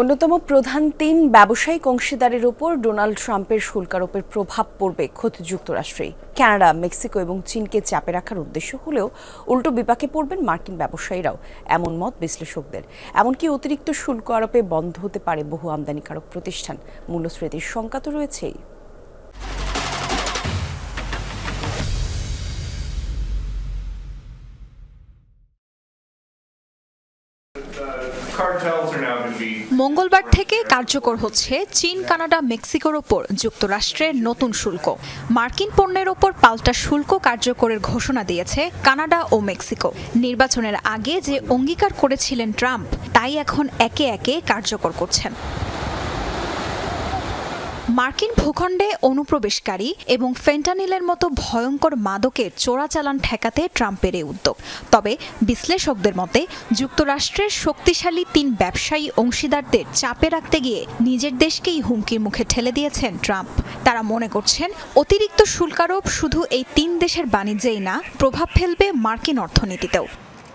অন্যতম প্রধান তিন ব্যবসায়িক অংশীদারের ওপর ডোনাল্ড ট্রাম্পের শুল্কারোপের প্রভাব পড়বে খোদ যুক্তরাষ্ট্রেই। কানাডা, মেক্সিকো এবং চীনকে চাপে রাখার উদ্দেশ্য হলেও উল্টো বিপাকে পড়বেন মার্কিন ব্যবসায়ীরাও, এমন মত বিশ্লেষকদের। এমনকি অতিরিক্ত শুল্ক আরোপে বন্ধ হতে পারে বহু আমদানিকারক প্রতিষ্ঠান। মূল্যস্ফীতির শঙ্কা তো রয়েছেই। মঙ্গলবার থেকে কার্যকর হচ্ছে চীন কানাডা মেক্সিকোর ওপর যুক্তরাষ্ট্রের নতুন শুল্ক। মার্কিন পণ্যের ওপর পাল্টা শুল্ক কার্যকরের ঘোষণা দিয়েছে কানাডা ও মেক্সিকো। নির্বাচনের আগে যে অঙ্গীকার করেছিলেন ট্রাম্প তাই এখন একে একে কার্যকর করছেন। মার্কিন ভূখণ্ডে অনুপ্রবেশকারী এবং ফেন্টানিলের মতো ভয়ঙ্কর মাদকের চোরাচালান ঠেকাতে ট্রাম্পের এই উদ্যোগ। তবে বিশ্লেষকদের মতে, যুক্তরাষ্ট্রের শক্তিশালী তিন ব্যবসায়ী অংশীদারদের চাপে রাখতে গিয়ে নিজের দেশকেই হুমকির মুখে ঠেলে দিয়েছেন ট্রাম্প। তারা মনে করছেন, অতিরিক্ত শুল্কারোপ শুধু এই তিন দেশের বাণিজ্যেই না, প্রভাব ফেলবে মার্কিন অর্থনীতিতেও।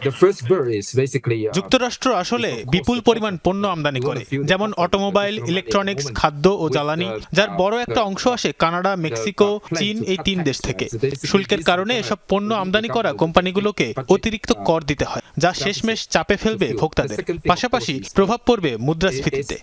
Uh, যুক্তরাষ্ট্র আসলে বিপুল পরিমাণ পণ্য আমদানি করে যেমন অটোমোবাইল ইলেকট্রনিক্স খাদ্য ও জ্বালানি যার বড় একটা অংশ আসে কানাডা মেক্সিকো চীন এই তিন দেশ থেকে। শুল্কের কারণে এসব পণ্য আমদানি করা কোম্পানিগুলোকে অতিরিক্ত কর দিতে হয় যা শেষমেশ চাপে ফেলবে ভোক্তাদের। পাশাপাশি প্রভাব পড়বে মুদ্রাস্ফীতিতে।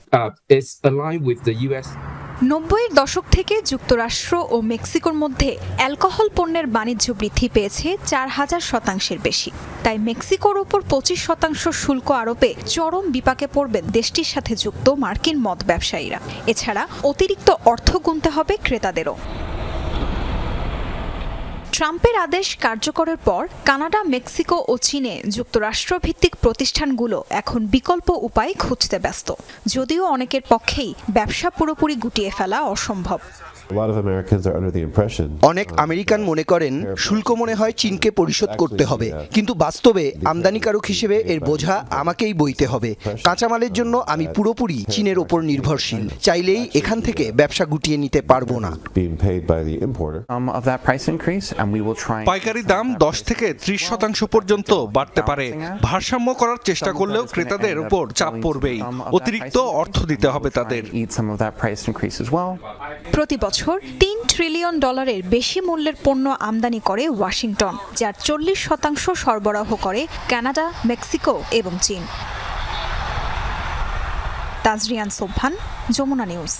নব্বইয়ের দশক থেকে যুক্তরাষ্ট্র ও মেক্সিকোর মধ্যে অ্যালকোহল পণ্যের বাণিজ্য বৃদ্ধি পেয়েছে চার হাজার শতাংশের বেশি। তাই মেক্সিকোর ওপর পঁচিশ শতাংশ শুল্ক আরোপে চরম বিপাকে পড়বেন দেশটির সাথে যুক্ত মার্কিন মদ ব্যবসায়ীরা। এছাড়া অতিরিক্ত অর্থ গুনতে হবে ক্রেতাদেরও। ট্রাম্পের আদেশ কার্যকরের পর কানাডা, মেক্সিকো ও চীনে যুক্তরাষ্ট্রভিত্তিক প্রতিষ্ঠানগুলো এখন বিকল্প উপায় খুঁজতে ব্যস্ত। যদিও অনেকের পক্ষেই ব্যবসা পুরোপুরি গুটিয়ে ফেলা অসম্ভব। A lot of Americans are under the impression অনেক আমেরিকান মনে করেন শুল্ক মনে হয় চীনকে পরিশোধ করতে হবে। কিন্তু বাস্তবে আমদানিকারক হিসেবে এর বোঝা আমাকেই বইতে হবে। কাঁচামালের জন্য আমি পুরোপুরি চীনের ওপর নির্ভরশীল। চাইলেই এখান থেকে ব্যবসা গুটিয়ে নিতে পারব না। being paid by the importer. um, of that price increase, and we will try. পাইকারি দাম দশ থেকে ত্রিশ শতাংশ পর্যন্ত বাড়তে পারে। ভারসাম্য করার চেষ্টা করলেও ক্রেতাদের উপর চাপ পড়বেই। অতিরিক্ত অর্থ দিতে হবে তাদের। Eat some of that price increase as well. প্রতি বছর তিন ট্রিলিয়ন ডলারের বেশি মূল্যের পণ্য আমদানি করে ওয়াশিংটন, যার চল্লিশ শতাংশ সরবরাহ করে কানাডা, মেক্সিকো এবং চীন। তাজরিয়ান সোভান যমুনা নিউজ।